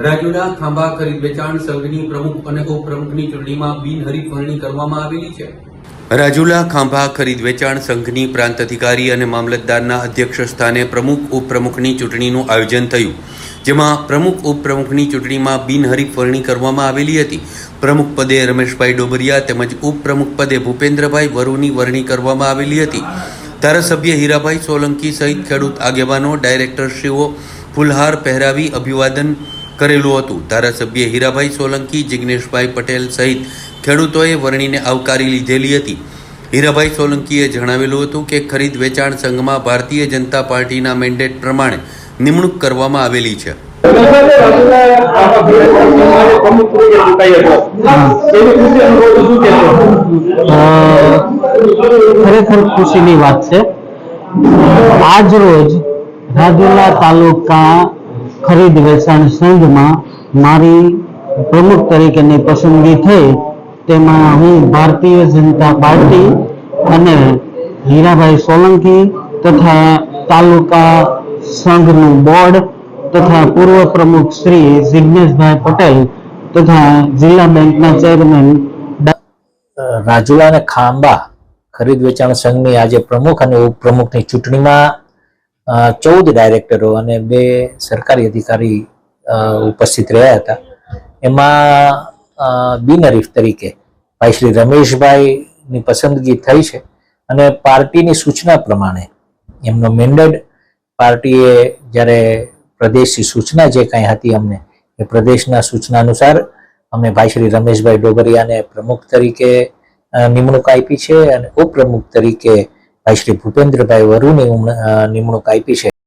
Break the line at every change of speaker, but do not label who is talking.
રાજુલા ખાંભા ખરીદ વેચાણ સંઘની પ્રમુખ અને ઉપપ્રમુખની ચૂંટણીમાં બિનહરીફ વરણી કરવામાં આવેલી છે. રાજુલા ખાંભા ખરીદ વેચાણ સંઘની પ્રાંત અધિકારી અને મામલતદારના અધ્યક્ષ સ્થાને પ્રમુખ ઉપપ્રમુખની ચૂંટણીનું આયોજન થયું, જેમાં પ્રમુખ ઉપપ્રમુખની ચૂંટણીમાં બિનહરીફ વરણી કરવામાં આવેલી હતી. પ્રમુખ પદે રમેશભાઈ ડોબરિયા તેમજ ઉપપ્રમુખ પદે ભૂપેન્દ્રભાઈ વરુની વરણી કરવામાં આવેલી હતી. ધારાસભ્ય હીરાભાઈ સોલંકી સહિત ખેડૂત આગેવાનો, ડાયરેક્ટરશ્રીઓ ફુલહાર પહેરાવી અભિવાદન કરેલું હતું. ધારાસભ્ય હીરાભાઈ સોલંકી, જિગ્નેશભાઈ પટેલ સહિત ખેડૂતોએ વરણીને આવકારી લીધેલી હતી. હીરાભાઈ સોલંકીએ જણાવેલું હતું કે ખરીદ વેચાણ સંઘમાં ભારતીય જનતા પાર્ટીના મેન્ડેટ પ્રમાણે નિમણૂક કરવામાં આવેલી છે.
ખરેખર ખુશીની વાત છે. આજ રોજ રાજુલા તાલુકા ખરીદ વેચાણ સંઘમાં મારી પ્રમુખ તરીકેની પસંદગી થઈ, તેમાં હું ભારતીય જનતા પાર્ટી અને હીરાભાઈ સોલંકી તથા તાલુકા સંઘનું બોર્ડ તથા પૂર્વ પ્રમુખ શ્રી જિગ્નેશભાઈ પટેલ તથા જિલ્લા બેંકના ચેરમેન
રાજુલા અને ખાંબા ખરીદ વેચાણ સંઘની આજે પ્રમુખ અને ઉપપ્રમુખની ચૂંટણીમાં ચૌદ ડાયરેક્ટરો અને બે સરકારી અધિકારી ઉપસ્થિત રહ્યા હતા. એમાં બિનહરીફ તરીકે ભાઈ શ્રી રમેશભાઈની પસંદગી થઈ છે અને પાર્ટીની સૂચના પ્રમાણે એમનો મેન્ડેટ પાર્ટીએ જ્યારે પ્રદેશની સૂચના જે કાંઈ હતી અમને, એ પ્રદેશના સૂચના અનુસાર અમે ભાઈ શ્રી રમેશભાઈ ડોગરિયાને પ્રમુખ તરીકે નિમણૂક આપી છે અને ઉપપ્રમુખ તરીકે ભાઈ શ્રી ભૂપેન્દ્રભાઈ વરુની નિમણૂક આપી છે.